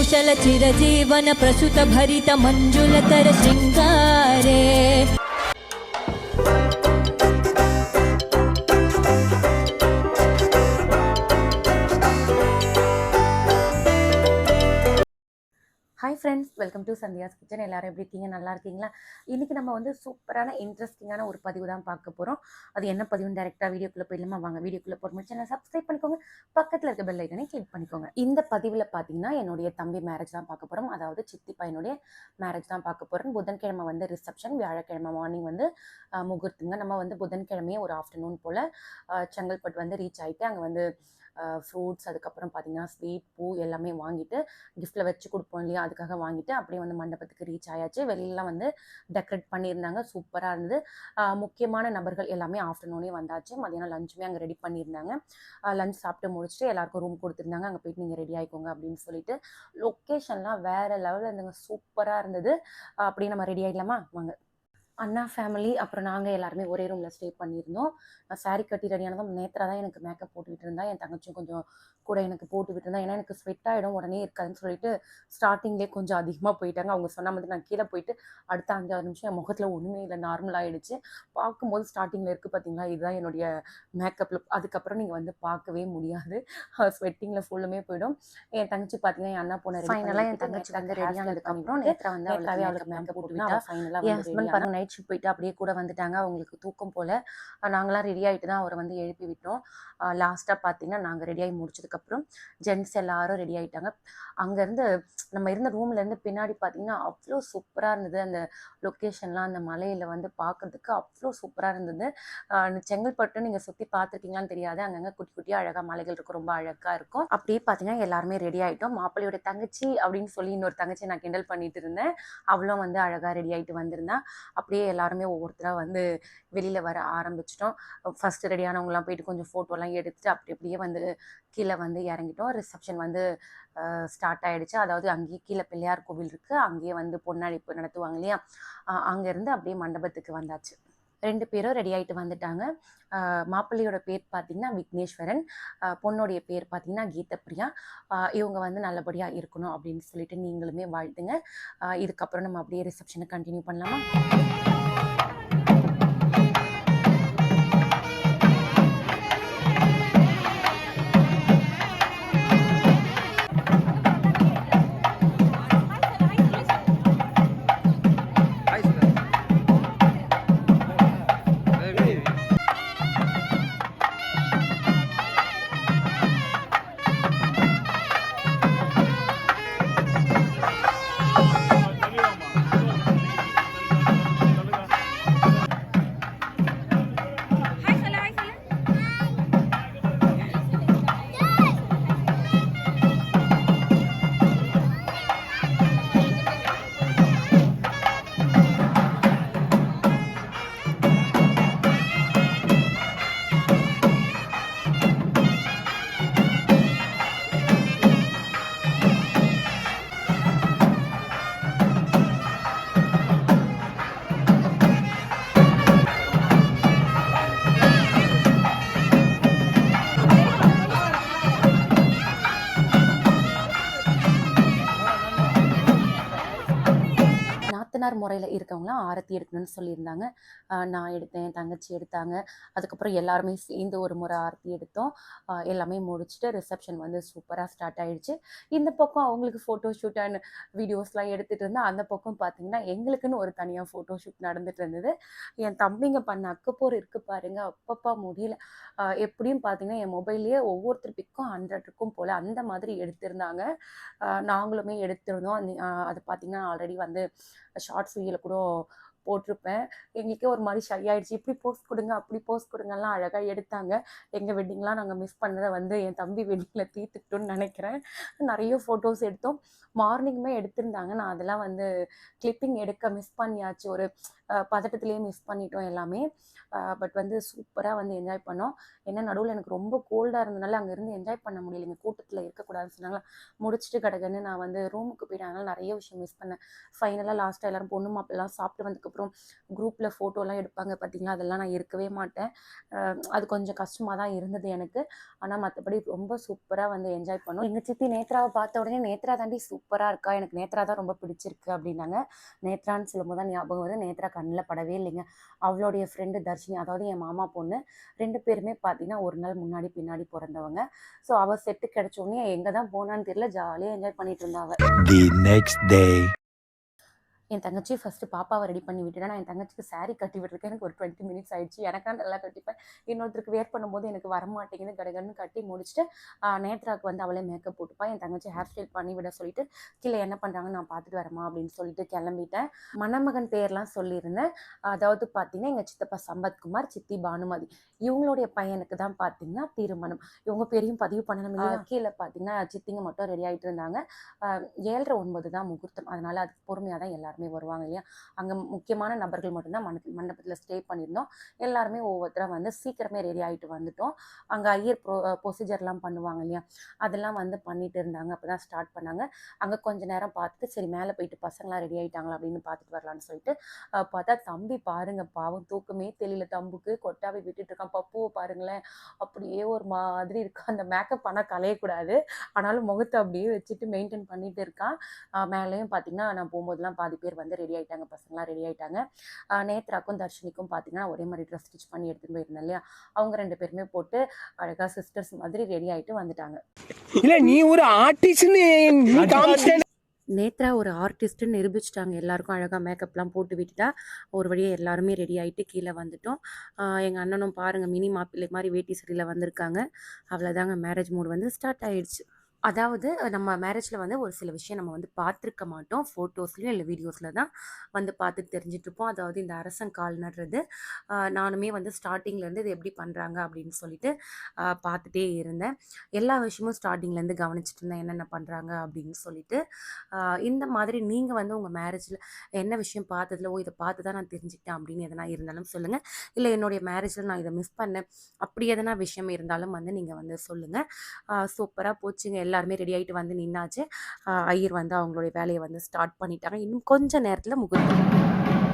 कुशल चिरजीवन प्रसुत भरित मञ्जुलतर शृङ्गारे டு சந்தியாஸ் கிச்சன். எல்லாரும் எப்படி இருக்கீங்க? நல்லா இருக்கீங்களா? இன்றைக்கி நம்ம வந்து சூப்பரான இன்ட்ரெஸ்டிங்கான ஒரு பதிவு தான் பார்க்க போகிறோம் அது என்ன பதிவுன்னு டேரெக்டாக வீடியோக்குள்ளே போயிடலாமா? வாங்க வீடியோக்குள்ளே போகிற சேனல் சப்ஸ்கிரைப் பண்ணிக்கோங்க. பக்கத்தில் இருக்க பெல் ஐக்கனை கிளிக் பண்ணிக்கோங்க. இந்த பதிவில் பார்த்தீங்கன்னா என்னுடைய தம்பி மேரேஜ் தான் பார்க்க போகிறோம் அதாவது சித்தி பையனுடைய மேரேஜ் தான் பார்க்க போகிறோம் புதன்கிழமை வந்து ரிசப்ஷன் வியாழக்கிழமை மார்னிங் வந்து முகூர்த்தங்க நம்ம வந்து புதன்கிழமையே ஒரு ஆஃப்டர்நூன் போல் செங்கல்பட்டு வந்து ரீச் ஆகிட்டு அங்கே வந்து ஃப்ரூட்ஸ் அதுக்கப்புறம் பார்த்தீங்கன்னா ஸ்வீட் பூ எல்லாமே வாங்கிட்டு கிஃப்ட்டில் வச்சு கொடுப்போம் இல்லையா? அதுக்காக வாங்கிட்டு அப்படியே வந்து மண்டபத்துக்கு ரீச் ஆயாச்சு. வெளியிலலாம் வந்து டெக்கரேட் பண்ணியிருந்தாங்க. சூப்பராக இருந்தது. முக்கியமான நபர்கள் எல்லாமே ஆஃப்டர்நூனே வந்தாச்சு. மதியானம் லஞ்சுமே அங்கே ரெடி பண்ணியிருந்தாங்க. லஞ்ச் சாப்பிட்டு முடிச்சுட்டு எல்லாருக்கும் ரூம் கொடுத்துருந்தாங்க. அங்கே போயிட்டு நீங்கள் ரெடி ஆகிக்கோங்க அப்படின்னு சொல்லிட்டு. லொக்கேஷன்லாம் வேறு லெவலில் இருந்தாங்க சூப்பராக இருந்தது. அப்படியே நம்ம ரெடி ஆகிடலாமா வாங்க. அண்ணா ஃபேமிலி அப்புறம் நாங்கள் எல்லாருமே ஒரே ரூமில் ஸ்டே பண்ணியிருந்தோம். சாரி கட்டி ரெடியானதும் நேத்ரா தான் எனக்கு மேக்கப் போட்டுக்கிட்டு இருந்தா. என் தங்கச்சியும் கொஞ்சம் கூட எனக்கு போட்டு விட்டுருந்தா ஏன்னா எனக்கு ஸ்வெட் ஆகிடும் உடனே இருக்காதுன்னு சொல்லிட்டு ஸ்டார்டிங்லேயே கொஞ்சம் அதிகமாக போயிட்டாங்க. அவங்க சொன்ன மாதிரி நான் கீழே போயிட்டு அடுத்த அஞ்சாறு நிமிஷம் என் முகத்தில் ஒன்றுமே இல்லை நார்மல் ஆகிடுச்சு பார்க்கும்போது ஸ்டார்டிங்கில் இருக்குது பார்த்தீங்களா இதுதான் என்னுடைய மேக்கப் லுக் அதுக்கப்புறம் நீங்கள் வந்து பார்க்கவே முடியாது. ஸ்வெட்டிங்கில் ஃபுல்லுமே போயிடும். என் தங்கச்சி பார்த்தீங்கன்னா என் அண்ணா போன ஃபைனலாக என் தங்கச்சி வந்து ரெடி ஆனதுக்கப்புறம் நேத்ரா வந்து அவளுக்கு மேக்கப் போட்டு ஃபைனலாக என் ஹஸ்பண்ட் நைட் ஷிஃப்ட் போயிட்டு அப்படியே கூட வந்துட்டாங்க. அவங்களுக்கு தூக்கம் போல். நாங்களாம் ரெடி ஆகிட்டு தான் அவரை வந்து எழுப்பி விட்டோம். லாஸ்ட்டாக பார்த்தீங்கன்னா நாங்கள் ரெடியாகி முடிச்சதுக்கப்புறம் ஜென்ட்ஸ் எல்லாரும் ரெடி ஆகிட்டாங்க அங்கேருந்து நம்ம இருந்த ரூம்லேருந்து பின்னாடி பார்த்தீங்கன்னா அவ்வளோ சூப்பராக இருந்தது. அந்த லொக்கேஷன்லாம் அந்த மலையில் வந்து பார்க்கறதுக்கு அவ்வளோ சூப்பராக இருந்தது. செங்கல்பட்டு நீங்கள் சுற்றி பார்த்துருக்கீங்களான்னு தெரியாது. அங்கங்கே குட்டி குட்டியாக அழகாக மலைகள் இருக்கும். ரொம்ப அழகாக இருக்கும். அப்படியே பார்த்தீங்கன்னா எல்லாருமே ரெடி ஆகிட்டோம் மாப்பிள்ளையோட தங்கச்சி அப்படின்னு சொல்லி இன்னொரு தங்கச்சி நான் கிண்டல் பண்ணிட்டு இருந்தேன். அவளும் வந்து அழகாக ரெடி ஆகிட்டு வந்திருந்தா. அப்படியே எல்லாருமே ஒவ்வொருத்தராக வந்து வெளியில் வர ஆரம்பிச்சிட்டோம். ஃபஸ்ட்டு ரெடியானவங்களாம் போயிட்டு கொஞ்சம் ஃபோட்டோலாம் எடுத்துட்டு அப்படி அப்படியே வந்து கீழே வந்து இறங்கிட்டோம். ரிசப்ஷன் வந்து ஸ்டார்ட் ஆகிடுச்சு அதாவது அங்கேயே கீழே பிள்ளையார் கோவில் இருக்குது அங்கேயே வந்து பொன்னழைப்பு நடத்துவாங்க இல்லையா? அங்கேருந்து அப்படியே மண்டபத்துக்கு வந்தாச்சு. ரெண்டு பேரும் ரெடி ஆகிட்டு வந்துட்டாங்க. மாப்பிள்ளையோட பேர் பார்த்தீங்கன்னா விக்னேஸ்வரன். பொண்ணுடைய பேர் பார்த்தீங்கன்னா கீதப்பிரியா. இவங்க வந்து நல்லபடியாக இருக்கணும் அப்படின்னு சொல்லிட்டு நீங்களுமே வாழ்த்துங்க. இதுக்கப்புறம் நம்ம அப்படியே ரிசப்ஷனை கண்டினியூ பண்ணலாமா? நாத்தனார் முறையில் இருக்கவங்களாம் ஆரத்தி எடுக்கணும்னு சொல்லியிருந்தாங்க. நான் எடுத்தேன் என் தங்கச்சி எடுத்தாங்க. அதுக்கப்புறம் எல்லாருமே சேர்ந்து ஒரு முறை ஆரத்தி எடுத்தோம். எல்லாமே முடிச்சுட்டு ரிசப்ஷன் வந்து சூப்பராக ஸ்டார்ட் ஆகிடுச்சு இந்த பக்கம் அவங்களுக்கு ஃபோட்டோ ஷூட் அண்ட் வீடியோஸ்லாம் எடுத்துகிட்டு இருந்தால் அந்த பக்கம் பார்த்தீங்கன்னா எங்களுக்குன்னு ஒரு தனியாக ஃபோட்டோ ஷூட் நடந்துட்டு இருந்தது. என் தம்பிங்க பண்ண அக்கப்போர் இருக்குது பாருங்க. அப்பப்பா முடியல. எப்படியும் பார்த்தீங்கன்னா என் மொபைல்லையே ஒவ்வொருத்தர் பிக்கும் ஹண்ட்ரட் இருக்கும் போல் அந்த மாதிரி எடுத்திருந்தாங்க. நாங்களுமே எடுத்திருந்தோம். அது பார்த்தீங்கன்னா ஆல்ரெடி வந்து షార్ట్స్ వీళ్ళు కూడా போட்டிருப்பேன். எங்களுக்கே ஒரு மாதிரி ஷை ஆயிடுச்சு இப்படி போஸ்ட் கொடுங்க அப்படி போஸ்ட் கொடுங்கலாம் அழகாக எடுத்தாங்க. எங்கள் வெட்டிங்லாம் நாங்கள் மிஸ் பண்ணதை வந்து என் தம்பி வெட்டிங்கில் தீர்த்துக்கிட்டோன்னு நினைக்கிறேன். நிறைய ஃபோட்டோஸ் எடுத்தோம். மார்னிங்குமே எடுத்திருந்தாங்க. நான் அதெல்லாம் வந்து கிளிப்பிங் எடுக்க மிஸ் பண்ணியாச்சு. ஒரு பதட்டத்துலேயே பதட்டத்திலேயே மிஸ் பண்ணிட்டோம் எல்லாமே. பட் வந்து சூப்பராக வந்து என்ஜாய் பண்ணோம். ஏன்னா நடுவில் எனக்கு ரொம்ப கோல்டாக இருந்தனால அங்கேருந்து என்ஜாய் பண்ண முடியலைங்க கூட்டத்தில் இருக்கக்கூடாதுன்னு சொன்னாங்களா முடிச்சுட்டு கிடக்குன்னு நான் வந்து ரூமுக்கு போயிட்டேன் நிறைய விஷயம் மிஸ் பண்ணேன். ஃபைனலாக லாஸ்ட்டாக எல்லாரும் பொண்ணு மாப்பிள்ளலாம் சாப்பிட்டு வந்து அதுக்கப்புறம் குரூப்பில் ஃபோட்டோலாம் எடுப்பாங்க பார்த்தீங்களா அதெல்லாம் நான் இருக்கவே மாட்டேன். அது கொஞ்சம் கஷ்டமாக தான் இருந்தது எனக்கு. ஆனால் மற்றபடி ரொம்ப சூப்பராக வந்து என்ஜாய் பண்ணோம். எங்கள் சித்தி நேத்ராவை பார்த்த உடனே நேத்ரா தாண்டி சூப்பராக இருக்கா? எனக்கு நேத்ரா தான் ரொம்ப பிடிச்சிருக்கு அப்படின்னாங்க. நேத்ரான்னு சொல்லும்போது தான் ஞாபகம் வருது. நேத்ரா கண்ணில் படவே இல்லைங்க. அவளுடைய ஃப்ரெண்டு தர்ஷினி அதாவது என் மாமா பொண்ணு ரெண்டு பேருமே பார்த்தீங்கன்னா ஒரு நாள் முன்னாடி பின்னாடி பிறந்தவங்க. ஸோ அவள் செட்டு கிடச்சோடனே எங்கே தான் போனான்னு தெரியல. ஜாலியாக என்ஜாய் பண்ணிட்டு இருந்தாங்க. என் தங்கச்சி ஃபஸ்ட்டு பாப்பாவை ரெடி பண்ணி விட்டுட்டேன். நான் என் தங்கச்சிக்கு saree கட்டி விட்டுருக்கேன். எனக்கு ஒரு டுவெண்ட்டி மினிட்ஸ் ஆயிடுச்சு. எனக்கு நல்லா கட்டிப்பேன். இன்னொருத்தருக்கு வேர் பண்ணும்போது எனக்கு வர மாட்டேங்குது கடகடன்னு கட்டி முடிச்சுட்டு நேத்ராக்கு வந்து அவளே மேக்கப் போட்டுப்பா. என் தங்கச்சி ஹேர் ஸ்டைல் பண்ணி விட சொல்லிட்டு கீழே என்ன பண்ணுறாங்கன்னு நான் பார்த்துட்டு வரமா அப்படின்னு சொல்லிட்டு கிளம்பிட்டேன். மணமகன் பேர்லாம் சொல்லியிருந்தேன். அதாவது பார்த்தீங்கன்னா எங்கள் சித்தப்பா சம்பத்குமார் சித்தி பானுமதி. இவங்களுடைய பையனுக்கு தான் பார்த்தீங்கன்னா திருமணம். இவங்க பேரையும் பதிவு பண்ணணும் இல்லையா? கீழே பார்த்தீங்கன்னா சித்திங்க மட்டும் ரெடி ஆகிட்டு இருந்தாங்க. ஏழரை ஒன்பது தான் முகூர்த்தம். அதனால அதுக்கு பொறுமையாக தான் எல்லாருமே வருவாங்க இல்லையா? அங்கே முக்கியமான நபர்கள் மட்டும்தான் மண்டபத்தில் ஸ்டே பண்ணியிருந்தோம். எல்லாருமே ஒவ்வொருத்தராக வந்து சீக்கிரமே ரெடி ஆகிட்டு வந்துட்டோம். அங்கே ஐயர் ப்ரோ ப்ரொசீஜர்லாம் பண்ணுவாங்க இல்லையா? அதெல்லாம் வந்து பண்ணிட்டு இருந்தாங்க அப்போ தான் ஸ்டார்ட் பண்ணாங்க. அங்கே கொஞ்ச நேரம் பார்த்துட்டு சரி மேலே போயிட்டு பசங்களாம் ரெடி ஆகிட்டாங்களா அப்படின்னு பார்த்துட்டு வரலான்னு சொல்லிட்டு பார்த்தா தம்பி பாருங்க பாவம் தூக்கமே தெரியல தம்புக்கு கொட்டாவை விட்டுட்டு இருக்கான். பப்புவை பாருங்களேன் அப்படியே ஒரு மாதிரி இருக்கும் அந்த மேக்கப் ஆனால் கலையக்கூடாது ஆனாலும் முகத்தை அப்படியே வச்சுட்டு மெயின்டைன் பண்ணிட்டு இருக்கான். மேலேயும் பார்த்தீங்கன்னா நான் போகும்போதெல்லாம் பாதி பேர் வந்து ரெடி ஆயிட்டாங்க. பசங்களாம் ரெடி ஆயிட்டாங்க. ஆஹ் நேத்ராக்கும் தர்ஷினிக்கும் பார்த்தீங்கன்னா ஒரே மாதிரி ட்ரெஸ் ஸ்டிச் பண்ணி எடுத்துட்டு போயிருந்தேன் இல்லையா? அவங்க ரெண்டு பேருமே போட்டு அழகா சிஸ்டர்ஸ் மாதிரி ரெடி ஆயிட்டு வந்துட்டாங்க. இல்ல நீ ஒரு ஆர்டிஸ்ட்னு நேத்ரா ஒரு ஆர்டிஸ்ட்டுன்னு நிரூபிச்சிட்டாங்க. எல்லாருக்கும் அழகாக மேக்கப்லாம் போட்டு விட்டுட்டா ஒரு வழியாக எல்லாருமே ரெடி ஆகிட்டு கீழே வந்துட்டோம். எங்கள் அண்ணனும் பாருங்கள் மினி மாப்பிள்ளை மாதிரி வேட்டி சரியில் வந்திருக்காங்க. அவ்வளோதாங்க மேரேஜ் மூட் வந்து ஸ்டார்ட் ஆயிடுச்சு. அதாவது நம்ம மேரேஜில் வந்து ஒரு சில விஷயம் நம்ம வந்து பார்த்துருக்க மாட்டோம். ஃபோட்டோஸ்லையும் இல்லை வீடியோஸில் தான் வந்து பார்த்து தெரிஞ்சிட்ருப்போம் அதாவது இந்த அரசங்கால் நடுறது நானுமே வந்து ஸ்டார்டிங்லேருந்து இது எப்படி பண்ணுறாங்க அப்படின்னு சொல்லிட்டு பார்த்துட்டே இருந்தேன். எல்லா விஷயமும் ஸ்டார்டிங்லேருந்து கவனிச்சிட்டு இருந்தேன். என்னென்ன பண்ணுறாங்க அப்படின்னு சொல்லிட்டு இந்த மாதிரி நீங்கள் வந்து உங்கள் மேரேஜில் என்ன விஷயம் பார்த்ததுல ஓ இதை பார்த்து தான் நான் தெரிஞ்சுக்கிட்டேன் அப்படின்னு எதனா இருந்தாலும் சொல்லுங்கள் இல்லை என்னுடைய மேரேஜில் நான் இதை மிஸ் பண்ணேன். அப்படி எதனா விஷயம் இருந்தாலும் வந்து நீங்கள் வந்து சொல்லுங்கள் சூப்பராக போச்சுங்க. எல்லாருமே ரெடி ஆகிட்டு வந்து நின்னாச்சு. ஆஹ் ஐயர் வந்து அவங்களுடைய வேலையை வந்து ஸ்டார்ட் பண்ணிட்டாங்க. இன்னும் கொஞ்ச நேரத்தில் முகூர்த்தம்.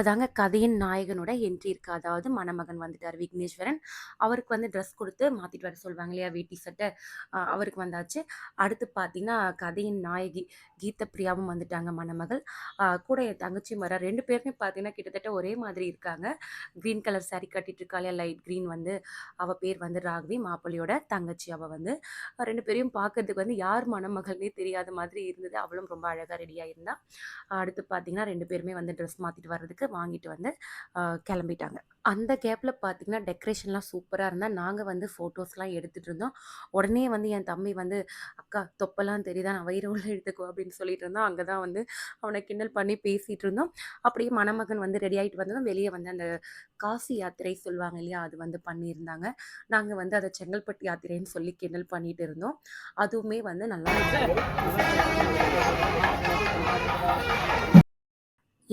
இப்போதாங்க கதையின் நாயகனோட என்ட்ரி இருக்கு. அதாவது மணமகன் வந்துட்டார் விக்னேஸ்வரன். அவருக்கு வந்து ட்ரெஸ் கொடுத்து மாற்றிட்டு வர சொல்லுவாங்க இல்லையா வேட்டி சட்டை. அவருக்கு வந்தாச்சு. அடுத்து பார்த்தீங்கன்னா கதையின் நாயகி கீத பிரியாவும் வந்துட்டாங்க மணமகள். கூட என் தங்கச்சி மர ரெண்டு பேருமே பார்த்தீங்கன்னா கிட்டத்தட்ட ஒரே மாதிரி இருக்காங்க. க்ரீன் கலர் சாரி கட்டிட்டு இருக்கா இல்லையா லைட் க்ரீன் வந்து அவள் பேர் வந்து ராகவி மாப்பிள்ளையோட தங்கச்சி அவள் வந்து. ரெண்டு பேரையும் பார்க்கறதுக்கு வந்து யார் மணமகள்னே தெரியாத மாதிரி இருந்தது. அவளும் ரொம்ப அழகாக ரெடியாக இருந்தா. அடுத்து பார்த்தீங்கன்னா ரெண்டு பேருமே வந்து ட்ரெஸ் மாற்றிட்டு வர்றதுக்கு வாங்கிட்டு வந்து கிளம்பிட்டாங்க. அந்த கேப்பில் பார்த்தீங்கன்னா டெக்கரேஷன்லாம் சூப்பராக இருந்தால் நாங்கள் வந்து ஃபோட்டோஸ்லாம் எடுத்துகிட்டு இருந்தோம். உடனே வந்து என் தம்பி வந்து அக்கா தொப்பெல்லாம் தெரியுதா? நான் வயிறு உள்ள எடுத்துக்கோ அப்படின்னு சொல்லிட்டு இருந்தோம். அங்கே தான் வந்து அவனை கிண்டல் பண்ணி பேசிகிட்டு இருந்தோம். அப்படியே மணமகன் வந்து ரெடி ஆகிட்டு வந்ததும் வெளியே வந்து அந்த காசி யாத்திரை சொல்லுவாங்க இல்லையா? அது வந்து பண்ணியிருந்தாங்க. நாங்கள் வந்து அதை செங்கல்பட்டு யாத்திரைன்னு சொல்லி கிண்டல் பண்ணிட்டு இருந்தோம். அதுவுமே வந்து நல்லா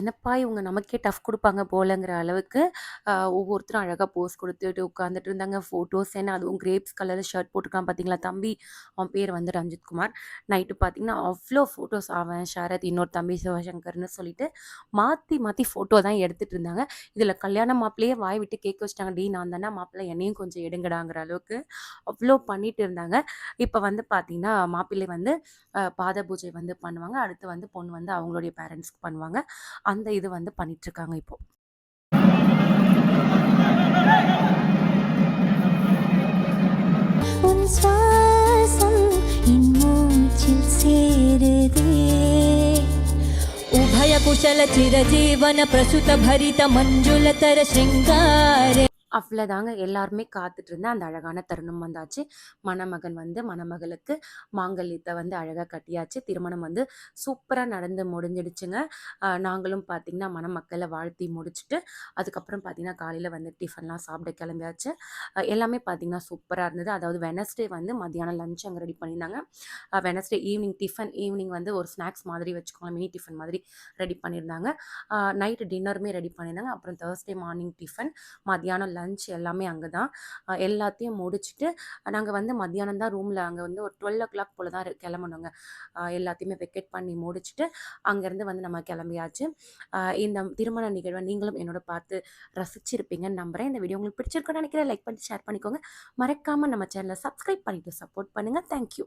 என்னப்பா இவங்க நமக்கே டஃப் கொடுப்பாங்க போலங்கிற அளவுக்கு ஒவ்வொருத்தரும் அழகாக போஸ் கொடுத்துட்டு உட்காந்துட்டு இருந்தாங்க. ஃபோட்டோஸ் என்ன அதுவும் கிரேப்ஸ் கலர் ஷர்ட் போட்டிருக்கான் பார்த்தீங்களா தம்பி? அவன் பேர் வந்து ரஞ்சித் குமார் நைட்டு பார்த்தீங்கன்னா அவ்வளோ ஃபோட்டோஸ் அவன் ஷரத் இன்னொரு தம்பி சிவசங்கர்னு சொல்லிட்டு மாற்றி மாற்றி ஃபோட்டோ தான் எடுத்துகிட்டு இருந்தாங்க. இதில் கல்யாண மாப்பிள்ளையே வாய் விட்டு கேட்க வச்சிட்டாங்க. டீ நான் தானே மாப்பிள்ளை என்னையும் கொஞ்சம் எடுங்கடாங்கிற அளவுக்கு அவ்வளோ பண்ணிட்டு இருந்தாங்க. இப்போ வந்து பார்த்தீங்கன்னா மாப்பிள்ளை வந்து பாத பூஜை வந்து பண்ணுவாங்க. அடுத்து வந்து பொண்ணு வந்து அவங்களுடைய பேரண்ட்ஸ்க்கு பண்ணுவாங்க. அந்த இது வந்து பண்ணிட்டு இருக்காங்க இப்போ என் மூச்சில் சேருதே. उभयकुशलचिरजीवन प्रसुतभरित मञ्जुलतर शृङ्गारे அவ்வளோதாங்க எல்லாருமே காத்துட்டு இருந்த அந்த அழகான தருணம் வந்தாச்சு. மணமகன் வந்து மணமகளுக்கு மாங்கல்யத்தை வந்து அழகாக கட்டியாச்சு. திருமணம் வந்து சூப்பராக நடந்து முடிஞ்சிடுச்சுங்க. நாங்களும் பார்த்திங்கன்னா மணமக்களை வாழ்த்தி முடிச்சுட்டு அதுக்கப்புறம் பார்த்திங்கன்னா காலையில் வந்து டிஃபன்லாம் சாப்பிட கிளம்பியாச்சு. எல்லாமே பார்த்திங்கன்னா சூப்பராக இருந்தது. அதாவது வெனஸ்டே வந்து மத்தியானம் லஞ்ச் அங்கே ரெடி பண்ணியிருந்தாங்க. வெனஸ்டே ஈவினிங் டிஃபன் ஈவினிங் வந்து ஒரு ஸ்நாக்ஸ் மாதிரி வச்சுக்கோங்க மினி டிஃபன் மாதிரி ரெடி பண்ணியிருந்தாங்க. நைட்டு டின்னருமே ரெடி பண்ணியிருந்தாங்க. அப்புறம் தேர்ஸ்டே மார்னிங் டிஃபன் மத்தியானம் லஞ்ச் லன்ச் எல்லாமே அங்கே தான். எல்லாத்தையும் முடிச்சுட்டு நாங்கள் வந்து மத்தியானம் தான் ரூமில் அங்கே வந்து ஒரு டுவெல் ஓ கிளாக் போல் தான் கிளம்பணுங்க எல்லாத்தையுமே வெக்கேட் பண்ணி முடிச்சுட்டு அங்கேருந்து வந்து நம்ம கிளம்பியாச்சு. இந்த திருமண நிகழ்வை நீங்களும் என்னோட பார்த்து ரசிச்சிருப்பீங்கன்னு நம்புகிறேன் இந்த வீடியோ உங்களுக்கு பிடிச்சிருக்கோன்னு நினைக்கிறேன். லைக் பண்ணி ஷேர் பண்ணிக்கோங்க. மறக்காமல் நம்ம சேனலை சப்ஸ்கிரைப் பண்ணிவிட்டு சப்போர்ட் பண்ணுங்கள் தேங்க்யூ